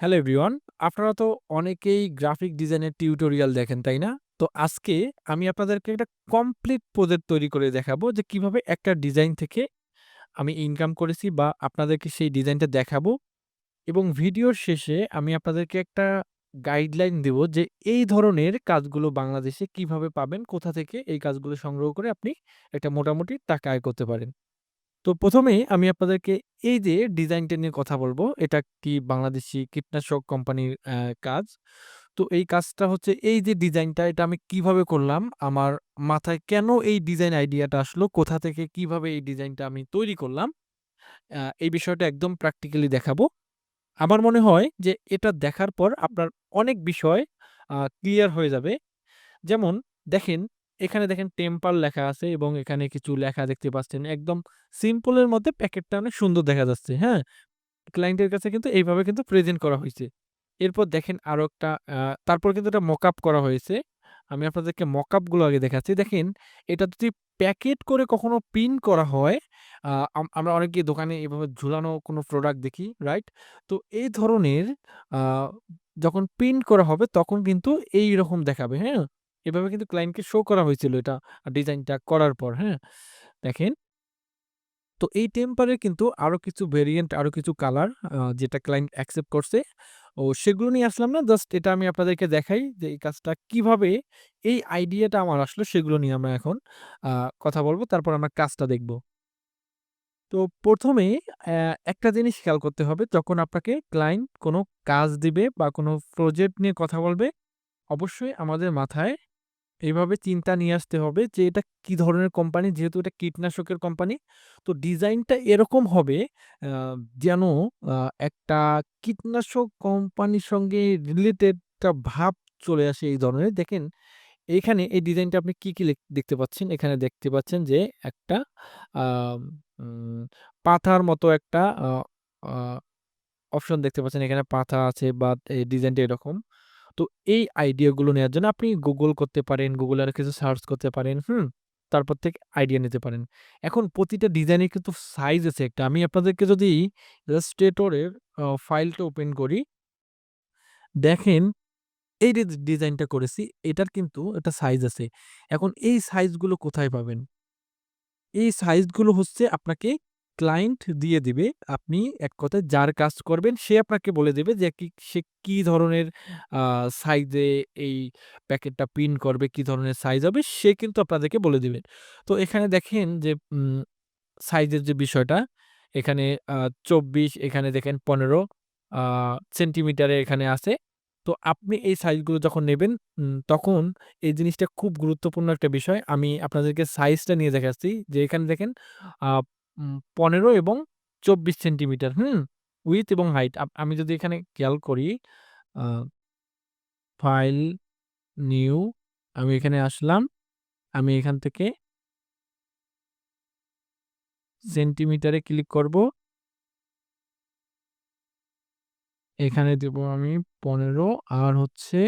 Hello everyone. আপনারা তো অনেকেই গ্রাফিক ডিজাইনের টিউটোরিয়াল দেখেন, তাই না? তো আজকে আমি আপনাদেরকে একটা কমপ্লিট প্রজেক্ট তৈরি করে দেখাবো যে কীভাবে একটা ডিজাইন থেকে আমি ইনকাম করেছি বা আপনাদেরকে সেই ডিজাইনটা দেখাবো এবং ভিডিওর শেষে আমি আপনাদেরকে একটা গাইডলাইন দেব যে এই ধরনের কাজগুলো বাংলাদেশে কীভাবে পাবেন, কোথা থেকে এই কাজগুলো সংগ্রহ করে আপনি একটা মোটামুটি টাকা আয় করতে পারেন। তো প্রথমেই আমি আপনাদেরকে এই যে ডিজাইনটা নিয়ে কথা বলব এটা একটি বাংলাদেশি কীটনাশক কোম্পানির কাজ। তো এই কাজটা হচ্ছে এই যে ডিজাইনটা এটা আমি কীভাবে করলাম, আমার মাথায় কেন এই ডিজাইন আইডিয়াটা আসলো, কোথা থেকে কীভাবে এই ডিজাইনটা আমি তৈরি করলাম, এই বিষয়টা একদম প্র্যাকটিক্যালি দেখাবো। আমার মনে হয় যে এটা দেখার পর আপনার অনেক বিষয় ক্লিয়ার হয়ে যাবে। যেমন দেখেন, এখানে দেখেন টেম্পার লেখা আছে এবং এখানে কিছু লেখা দেখতে পাচ্ছেন। একদম সিম্পলের মধ্যে প্যাকেটটা অনেক সুন্দর দেখা যাচ্ছে, হ্যাঁ? ক্লায়েন্টের কাছে কিন্তু এইভাবে কিন্তু প্রেজেন্ট করা হয়েছে এরপর দেখেন আরও একটা তারপর কিন্তু এটা মকআপ করা হয়েছে। আমি আপনাদেরকে মকআপগুলো আগে দেখাচ্ছি। দেখেন, এটা যদি প্যাকেট করে কখনো প্রিন্ট করা হয়, আমরা অনেকে দোকানে এভাবে ঝুলানো কোনো প্রোডাক্ট দেখি, রাইট? তো এই ধরনের যখন প্রিন্ট করা হবে তখন কিন্তু এই রকম দেখাবে, হ্যাঁ? এভাবে কিন্তু ক্লায়েন্টকে শো করা হয়েছিল এটা ডিজাইনটা করার পর, হ্যাঁ? দেখেন তো এই টেম্পারের কিন্তু আরও কিছু ভেরিয়েন্ট, আরও কিছু কালার যেটা ক্লায়েন্ট অ্যাকসেপ্ট করছে। ও সেগুলো নিয়ে আসলাম না। জাস্ট এটা আমি আপনাদেরকে দেখাই যে এই কাজটা কীভাবে এই আইডিয়াটা আমার আসলো সেগুলো নিয়ে আমরা এখন কথা বলব তারপর আমরা কাজটা দেখব। তো ১ম এ অ্যা একটা জিনিস খেয়াল করতে হবে যখন আপনাকে ক্লায়েন্ট কোনো কাজ দিবে বা কোনো প্রজেক্ট নিয়ে কথা বলবে, অবশ্যই আমাদের মাথায় এভাবে চিন্তা নিয়ে আসতে হবে যে এটা কি ধরনের কোম্পানি যেহেতু এটা কীটনাশকের কোম্পানি। তো ডিজাইনটা এরকম হবে যেন একটা কীটনাশক কোম্পানির সঙ্গে রিলেটেড একটা ভাব চলে আসে এই ধরনের। দেখেন এখানে এই ডিজাইনটা আপনি কি, কি দেখতে পাচ্ছেন? এখানে দেখতে পাচ্ছেন যে একটা পাথার মতো একটা অপশন দেখতে পাচ্ছেন। এখানে পাথা আছে বা ডিজাইনটা এরকম। তো এই আইডিয়াগুলো নেওয়ার জন্য আপনি গুগল করতে পারেন, গুগলে আরও কিছু সার্চ করতে পারেন, হুম? তারপর থেকে আইডিয়া নিতে পারেন। এখন প্রতিটা ডিজাইনের কিন্তু সাইজ আছে একটা। আমি আপনাদেরকে যদি আ ফাইলটা ওপেন করি দেখেন এই যে ডিজাইনটা করেছি এটার কিন্তু একটা সাইজ আছে। এখন এই সাইজগুলো কোথায় পাবেন? এই সাইজগুলো হচ্ছে আপনাকে ক্লায়েন্ট দিয়ে দিবে। আপনি এক কথায় যার কাজ করবেন সে আপনাকে বলে দেবে যে কি সে কি ধরনের সাইজে এই প্যাকেটটা প্রিন্ট করবে, কি ধরনের সাইজ হবে সে কিন্তু আপনাদেরকে বলে দেবেন তো এখানে দেখেন যে সাইজের যে বিষয়টা এখানে চব্বিশ এখানে দেখেন পনেরো সেন্টিমিটারে এখানে আছে। তো আপনি এই সাইজগুলো যখন নেবেন তখন এই জিনিসটা খুব গুরুত্বপূর্ণ একটা বিষয়। আমি আপনাদেরকে সাইজটা নিয়ে দেখাচ্ছি যে এখানে দেখেন ১৫ এবং ২৪ সেন্টিমিটার, হুম? উইথ এবং হাইট। আমি যদি এখানে খেয়াল করি ফাইল, নিউ আমি এখানে আসলাম। আমি এখান থেকে সেন্টিমিটারে ক্লিক করব। এখানে দেব আমি ১৫ আর হচ্ছে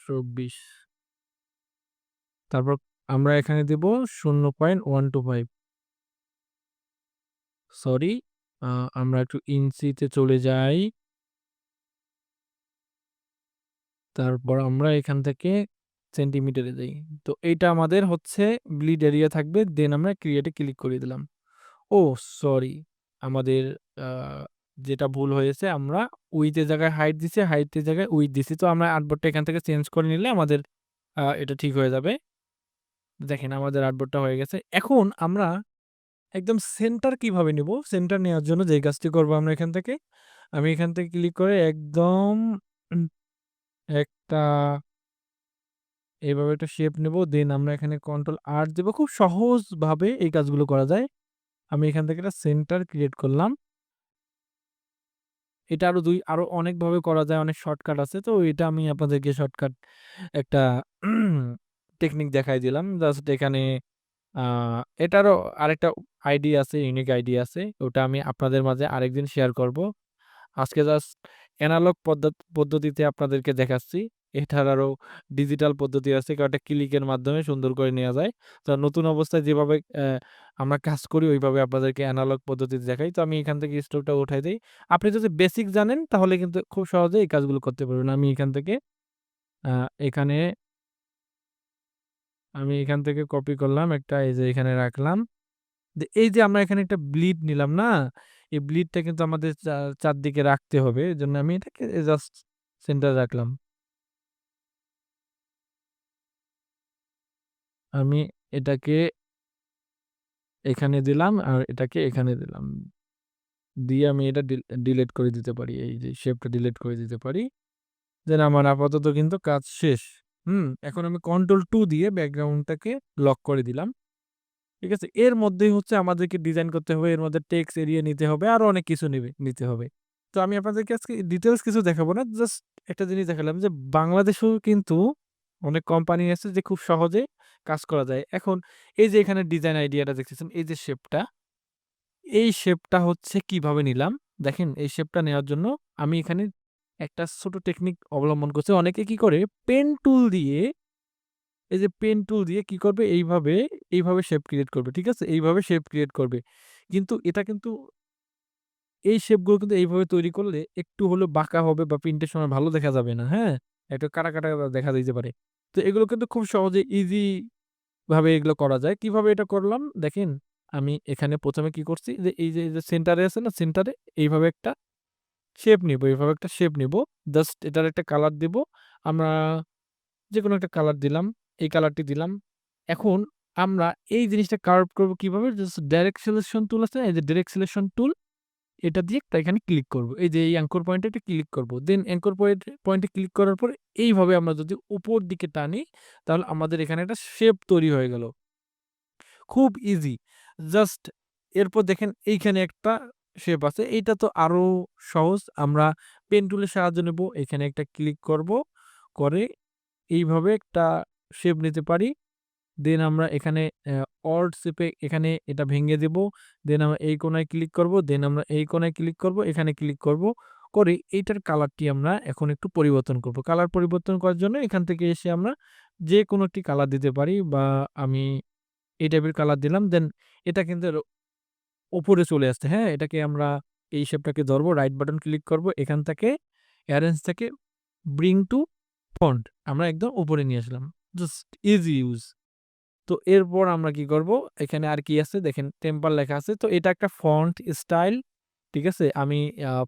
২৪ তারপর আমরা এখানে দেব 0.125 সরি আ আমরা একটু ইঞ্চিতে চলে যাই। তারপর আমরা এখান থেকে সেন্টিমিটারে যাই। তো এইটা আমাদের হচ্ছে ব্লিড এরিয়া থাকবে। দেন আমরা ক্রিয়েটে ক্লিক করে দিলাম। ও সরি আমাদের যেটা ভুল হয়েছে আমরা উইথের জায়গায় হাইট দিছি, হাইটের জায়গায় উইথ দিছি। তো আমরা আর্টবোর্ডটা এখান থেকে চেঞ্জ করে নিলে আমাদের এটা ঠিক হয়ে যাবে। দেখেন আমাদের আর্টবোর্ডটা হয়ে গেছে। এখন আমরা একদম সেন্টার কীভাবে নিব? সেন্টার নেওয়ার জন্য যে কাজটি করব আমরা এখান থেকে, আমি এখান থেকে ক্লিক করে একদম একটা এইভাবে একটা শেপ নেব। দেন আমরা এখানে কন্ট্রোল আর দেবো খুব সহজভাবে এই কাজগুলো করা যায়। আমি এখান থেকে একটা সেন্টার ক্রিয়েট করলাম। এটা আরও দুই আরও অনেকভাবে করা যায়, অনেক শর্টকাট আছে। তো এটা আমি আপনাদেরকে শর্টকাট একটা টেকনিক দেখাই দিলাম। জাস্ট এখানে এটারও আরেকটা আইডিয়া আছে, ইউনিক আইডিয়া আছে। ওটা আমি আপনাদের মাঝে আরেকদিন শেয়ার করব। আজকে জাস্ট অ্যানালগ পদ্ধত পদ্ধতিতে আপনাদেরকে দেখাচ্ছি। এটার আরও ডিজিটাল পদ্ধতি আছে। কয়েকটা ক্লিকের মাধ্যমে সুন্দর করে নেওয়া যায়। তো নতুন অবস্থায় যেভাবে আমরা কাজ করি ওইভাবে আপনাদেরকে অ্যানালগ পদ্ধতিতে দেখাই। তো আমি এখান থেকে স্টোভটা উঠাই দিই আপনি যদি বেসিক জানেন তাহলে কিন্তু খুব সহজেই এই কাজগুলো করতে পারবেন। আমি এখান থেকে এখানে আমি এখান থেকে কপি করলাম একটা, এই যে এখানে রাখলাম। এই যে আমরা এখানে একটা ব্লিড নিলাম না? এই ব্লিডটা কিন্তু আমাদের চারদিকে রাখতে হবে। এজন্য আমি এটাকে জাস্ট সেন্টারে রাখলাম। আমি এটাকে এখানে দিলাম আর এটাকে এখানে দিলাম। দিয়ে আমি এটা ডিল ডিলিট করে দিতে পারি। এই যে শেপটা ডিলিট করে দিতে পারি। দেন আমার আপাতত কিন্তু কাজ শেষ। হুম? এখন আমি কন্ট্রোল টু দিয়ে ব্যাকগ্রাউন্ডটাকে লক করে দিলাম। ঠিক আছে? এর মধ্যেই হচ্ছে আমাদেরকে ডিজাইন করতে হবে। এর মধ্যে টেক্স এরিয়া নিতে হবে। আরও অনেক কিছু নিবে নিতে হবে। তো আমি আপনাদেরকে আজকে ডিটেলস কিছু দেখাবো না। জাস্ট একটা জিনিস দেখালাম যে বাংলাদেশেও কিন্তু অনেক কোম্পানি আছে যে খুব সহজে কাজ করা যায়। এখন এই যে এখানে ডিজাইন আইডিয়াটা দেখতেছেন, এই যে শেপটা, এই শেপটা হচ্ছে কীভাবে নিলাম? দেখেন এই শেপটা নেওয়ার জন্য আমি এখানে একটা ছোট টেকনিক অবলম্বন করছে অনেকে কি করে পেন টুল দিয়ে এই যে পেন টুল দিয়ে কি করবে এইভাবে, এইভাবে শেপ ক্রিয়েট করবে। ঠিক আছে? এইভাবে শেপ ক্রিয়েট করবে। কিন্তু এটা কিন্তু এই শেপগুলো কিন্তু এইভাবে তৈরি করলে একটু হলেও বাঁকা হবে বা প্রিন্টের সময় ভালো দেখা যাবে না। হ্যাঁ? একটু কাটা, কাটা দেখা দিতে পারে। তো এগুলো কিন্তু খুব সহজে ইজি ভাবে এগুলো করা যায়। কীভাবে এটা করলাম? দেখেন আমি এখানে ১ম এ কি করছি যে, এই যে সেন্টারে আছে না? সেন্টারে এইভাবে একটা শেপ নিবো। এভাবে একটা শেপ নিব জাস্ট এটার একটা কালার দিব। আমরা যে কোনো একটা কালার দিলাম। এই কালারটি দিলাম। এখন আমরা এই জিনিসটা কার্ভ করব কীভাবে? জাস্ট ডাইরেক্ট সিলেকশন টুল আছে? এই যে ডাইরেক্ট সিলেকশন টুল এটা দিয়ে একটা এখানে ক্লিক করব। এই যে এই অ্যাঙ্কর পয়েন্টে একটা ক্লিক করব। দেন অ্যাঙ্কর পয়েন্ট পয়েন্টে ক্লিক করার পর এইভাবে আমরা যদি উপর দিকে টানি, তাহলে আমাদের এখানে একটা শেপ তৈরি হয়ে গেল। খুব ইজি। জাস্ট এরপর দেখেন এইখানে একটা শেপ আছে। এইটা তো আরও সহজ। আমরা পেন টুলের সাহায্য নেব। এখানে একটা ক্লিক করব। করে এইভাবে একটা শেপ নিতে পারি। দেন আমরা এখানে অল্ট চেপে এখানে এটা ভেঙে দেব। দেন আমরা এই কোণায় ক্লিক করব। দেন আমরা এই কোণায় ক্লিক করব। এখানে ক্লিক করব। করে এইটার কালারটি আমরা এখন একটু পরিবর্তন করব। কালার পরিবর্তন করার জন্য এখান থেকে এসে আমরা যে কোনো একটি কালার দিতে পারি বা আমি এই টাইপের কালার দিলাম। দেন এটা কিন্তু উপরে চলে আসছে। হ্যাঁ? এটাকে আমরা এই শেপটাকে ধরবো। রাইট বাটন ক্লিক করব। এখান থেকে অ্যারেঞ্জ থেকে ব্রিং টু ফন্ট আমরা একদম উপরে নিয়ে আসলাম। Just easy use. তো এরপর আমরা কি করব? এখানে আর কি আছে দেখেন টেম্পার লেখা আছে। তো এটা একটা ফন্ট স্টাইল। ঠিক আছে? আমি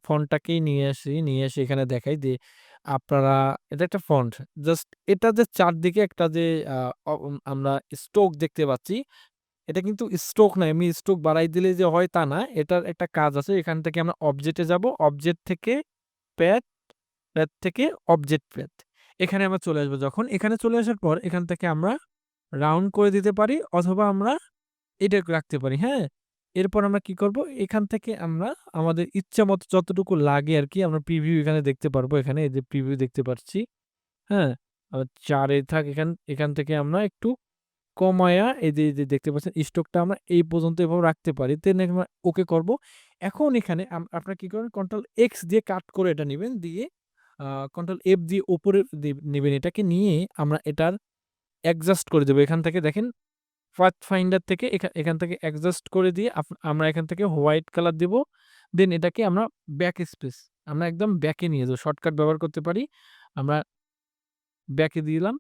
ফন্টটাকেই নিয়ে আসি। নিয়ে এসে এখানে দেখাই যে আপনারা, এটা একটা ফন্ট। জাস্ট এটা যে চারদিকে একটা যে আমরা স্টোক দেখতে পাচ্ছি। এটা কিন্তু স্ট্রোক না। এমনি স্ট্রোক বাড়াই দিলে যে হয় তা না। এটার একটা কাজ আছে। এখান থেকে আমরা অবজেক্টে যাব। অবজেক্ট থেকে প্যাথ, প্যাথ থেকে অবজেক্ট প্যাথ। এখানে আমরা চলে আসব যখন এখানে চলে আসার পর এখান থেকে আমরা রাউন্ড করে দিতে পারি অথবা আমরা এটা রাখতে পারি। হ্যাঁ? এরপর আমরা কি করব? এখান থেকে আমরা আমাদের ইচ্ছা মতো যতটুকু লাগে আর কি আমরা প্রিভিউ এখানে দেখতে পারব। এখানে এই যে প্রিভিউ দেখতে পাচ্ছি। হ্যাঁ? ৪ থাক এখান এখান থেকে আমরা একটু কমায়া এই যে, যে দেখতে পাচ্ছেন স্ট্রোকটা আমরা এই পর্যন্ত এভাবে রাখতে পারি। দেন আমরা ওকে করব। এখন এখানে আপনারা কি করবেন? কন্ট্রোল এক্স দিয়ে কাট করে এটা নিবেন। দিয়ে কন্ট্রোল এফ দিয়ে উপরে দি নিবেন এটাকে নিয়ে আমরা এটার অ্যাডজাস্ট করে দেব। এখান থেকে দেখেন পাথ ফাইন্ডার থেকে এখা এখান থেকে অ্যাডজাস্ট করে দিয়ে আমরা এখান থেকে হোয়াইট কালার দিব। দেন এটাকে আমরা ব্যাক স্পেস আমরা একদম ব্যাকে নিয়ে যাব। শর্টকাট ব্যবহার করতে পারি। আমরা ব্যাকে দিলাম।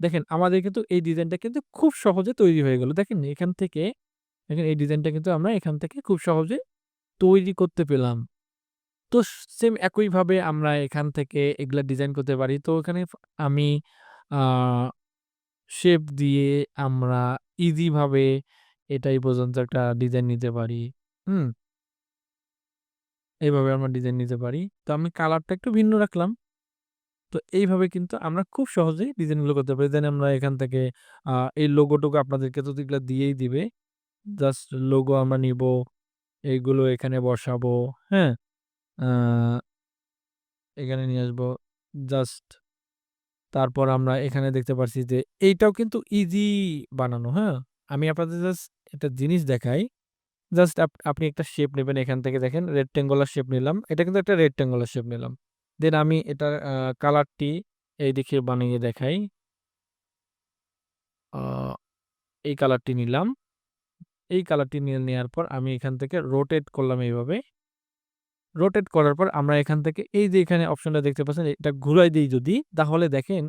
দেখেন, আমাদের কিন্তু এই ডিজাইনটা কিন্তু খুব সহজে তৈরি হয়ে গেল। দেখেন, এখান থেকে, দেখেন, এই ডিজাইনটা কিন্তু আমরা এখান থেকে খুব সহজে তৈরি করতে পেলাম। তো সেম একইভাবে আমরা এখান থেকে এগুলা ডিজাইন করতে পারি। তো এখানে আমি শেপ দিয়ে আমরা ইজিভাবে এটাই পর্যন্ত একটা ডিজাইন নিতে পারি। হুম? এইভাবে আমরা ডিজাইন নিতে পারি। তো আমি কালারটা একটু ভিন্ন রাখলাম। তো এইভাবে কিন্তু আমরা খুব সহজেই ডিজাইনগুলো করতে পারি। দেন আমরা এখান থেকে, আ, এই লোগো-টোগো আপনাদেরকে তো এগুলা দিয়েই দিবে। জাস্ট লোগো আমরা নিবো। এইগুলো এখানে বসাবো। হ্যাঁ? আ, এখানে নিয়ে আসব। জাস্ট তারপর আমরা এখানে দেখতে পারছি যে এইটাও কিন্তু ইজি বানানো। হ্যাঁ? আমি আপনাদের জাস্ট একটা জিনিস দেখাই। জাস্ট আপ, আপনি একটা শেপ নেবেন এখান থেকে, দেখেন রেড রেক্টেঙ্গুলার শেপ নিলাম। এটা কিন্তু একটা রেড রেক্টেঙ্গুলার শেপ নিলাম। দেন আমি এটার কালারটি এই দেখে বানিয়ে দেখাই। এই কালারটি নিলাম। এই কালারটি নিয়ে নেয়ার পর আমি এখান থেকে রোটেট করলাম এইভাবে। রোটেট করার পর আমরা এখান থেকে এই যে এখানে অপশনটা দেখতে পাচ্ছেন এটা ঘুরাই দিই যদি তাহলে দেখেন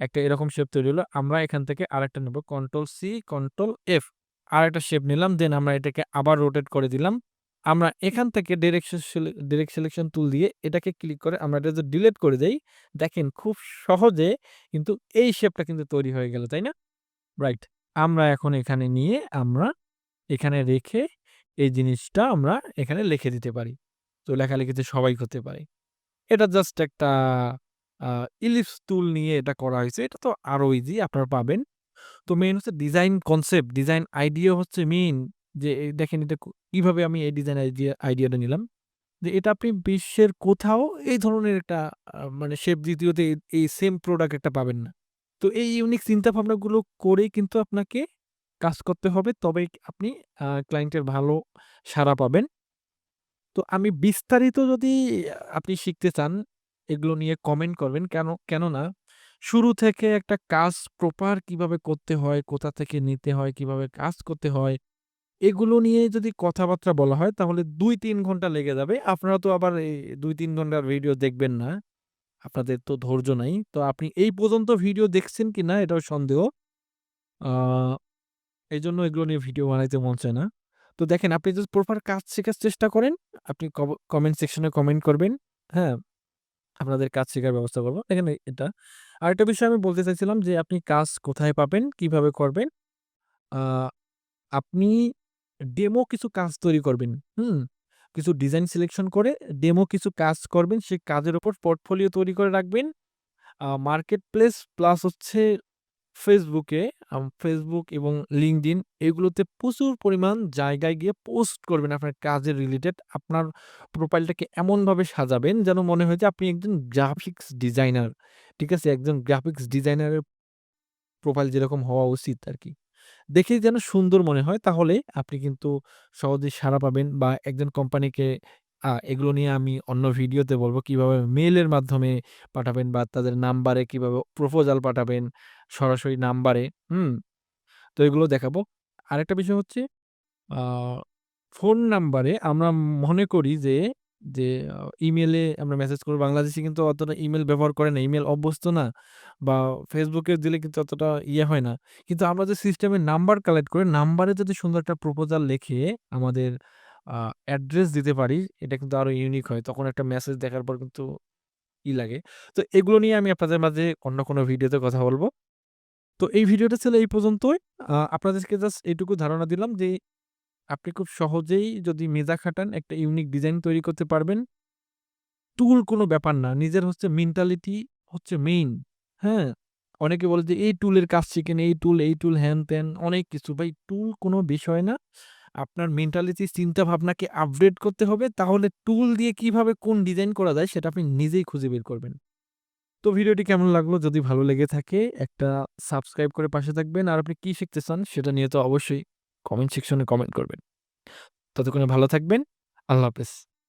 একটা এরকম শেপ তৈরি হলো। আমরা এখান থেকে আরেকটা নেব কন্ট্রোল সি, কন্ট্রোল এফ। আর একটা শেপ নিলাম দেন আমরা এটাকে আবার রোটেট করে দিলাম। আমরা এখান থেকে ডিরেকশন ডিরেক্ট সিলেকশন টুল দিয়ে এটাকে ক্লিক করে আমরা এটা যদি ডিলিট করে দেই, দেখেন খুব সহজে কিন্তু এই শেপটা কিন্তু তৈরি হয়ে গেল, তাই না? রাইট। আমরা এখন এখানে নিয়ে আমরা এখানে রেখে এই জিনিসটা আমরা এখানে লিখে দিতে পারি। তো লেখালেখিতে সবাই করতে পারে। এটা জাস্ট একটা ইলিপস টুল নিয়ে এটা করা হয়েছে এটা তো আরও ইজি আপনারা পাবেন। তো মেইন হচ্ছে ডিজাইন কনসেপ্ট, ডিজাইন আইডিয়া হচ্ছে মেইন যে দেখেন এটা কীভাবে আমি এই ডিজাইন আইডিয়া আইডিয়াটা নিলাম। যে এটা আপনি বিশ্বের কোথাও এই ধরনের একটা মানে শেপ দ্বিতীয়তে এই সেম প্রোডাক্ট একটা পাবেন না। তো এই ইউনিক চিন্তা ভাবনাগুলো করেই কিন্তু আপনাকে কাজ করতে হবে। তবে আপনি ক্লায়েন্টের ভালো সাড়া পাবেন। তো আমি বিস্তারিত যদি আপনি শিখতে চান, এগুলো নিয়ে কমেন্ট করবেন। কেন কেননা শুরু থেকে একটা কাজ প্রপার কীভাবে করতে হয়, কোথা থেকে নিতে হয়, কীভাবে কাজ করতে হয়, এগুলো নিয়ে যদি কথাবার্তা বলা হয় তাহলে ২-৩ ঘণ্টা লেগে যাবে। আপনারা তো আবার এই ২-৩ ঘণ্টার ভিডিও দেখবেন না। আপনাদের তো ধৈর্য নাই। তো আপনি এই পর্যন্ত ভিডিও দেখছেন কিনা এটাও সন্দেহ। আ এজন্য এগুলো নিয়ে ভিডিও বানাইতে মন চায় না। তো দেখেন আপনি যদি প্রপার কাজ শেখার চেষ্টা করেন, আপনি কব কমেন্ট সেকশনে কমেন্ট করবেন। হ্যাঁ? আপনাদের কাজ শেখার ব্যবস্থা করব। দেখেন এ এটা। আরেকটা বিষয় আমি বলতে চাইছিলাম যে আপনি কাজ কোথায় পাবেন, কীভাবে করবেন? আপনি ডেমো কিছু কাজ তৈরি করবেন। হুম? কিছু ডিজাইন সিলেকশন করে ডেমো কিছু কাজ করবেন। সেই কাজের ওপর পোর্টফোলিও তৈরি করে রাখবেন। মার্কেট প্লেস প্লাস হচ্ছে ফেসবুকে ফেসবুক এবং লিঙ্কডইন এগুলোতে প্রচুর পরিমাণ জায়গায় গিয়ে পোস্ট করবেন আপনার কাজের রিলেটেড। আপনার প্রোফাইলটাকে এমনভাবে সাজাবেন যেন মনে হয় যে আপনি একজন গ্রাফিক্স ডিজাইনার। ঠিক আছে? একজন গ্রাফিক্স ডিজাইনারের প্রোফাইল যেরকম হওয়া উচিত আরকি। দেখেই যেন সুন্দর মনে হয় তাহলে আপনি কিন্তু সহজেই সাড়া পাবেন বা একজন কোম্পানিকে এগুলো নিয়ে আমি অন্য ভিডিওতে বলব কীভাবে মেইলের মাধ্যমে পাঠাবেন বা তাদের নাম্বারে কীভাবে প্রপোজাল পাঠাবেন সরাসরি নাম্বারে, হুম? তো এগুলো দেখাবো। আরেকটা বিষয় হচ্ছে ফোন নাম্বারে আমরা মনে করি যে, যে আ ইমেইলে আমরা মেসেজ করব। বাংলাদেশে কিন্তু অতটা ইমেইল ব্যবহার করে না। ইমেইল অভ্যস্ত না বা ফেসবুকে দিলে কিন্তু অতটা ইয়ে হয় না। কিন্তু আমরা যে সিস্টেমে নাম্বার কালেক্ট করে নাম্বারে যদি সুন্দর একটা প্রপোজাল লিখে আমাদের অ্যাড্রেস দিতে পারি, এটা কিন্তু আরও ইউনিক হয়। তখন একটা মেসেজ দেখার পর কিন্তু ই লাগে। তো এগুলো নিয়ে আমি আপনাদের মাঝে অন্য কোনো ভিডিওতে কথা বলব। তো এই ভিডিওটা ছিল এই পর্যন্তই। আপনাদেরকে জাস্ট এইটুকু ধারণা দিলাম যে আপনি খুব সহজেই যদি মেজা খাটান একটা ইউনিক ডিজাইন তৈরি করতে পারবেন। টুল কোনো ব্যাপার না। নিজের হচ্ছে মেন্টালিটি হচ্ছে মেইন। হ্যাঁ? অনেকে বলে যে এই টুলের কাজ শিখেন, এই টুল, এই টুল, হ্যান-ত্যান অনেক কিছু। ভাই টুল কোনো বিষয় না। আপনার মেন্টালিটি চিন্তা ভাবনাকে আপডেট করতে হবে। তাহলে টুল দিয়ে কীভাবে কোন ডিজাইন করা যায় সেটা আপনি নিজেই খুঁজে বের করবেন। তো ভিডিওটি কেমন লাগল? যদি ভালো লেগে থাকে একটা সাবস্ক্রাইব করে পাশে থাকবেন। আর আপনি কি শিখতে চান সেটা নিয়ে তো অবশ্যই কমেন্ট সেকশনে কমেন্ট করবেন। ততক্ষণে ভালো থাকবেন। আল্লাহ হাফেজ।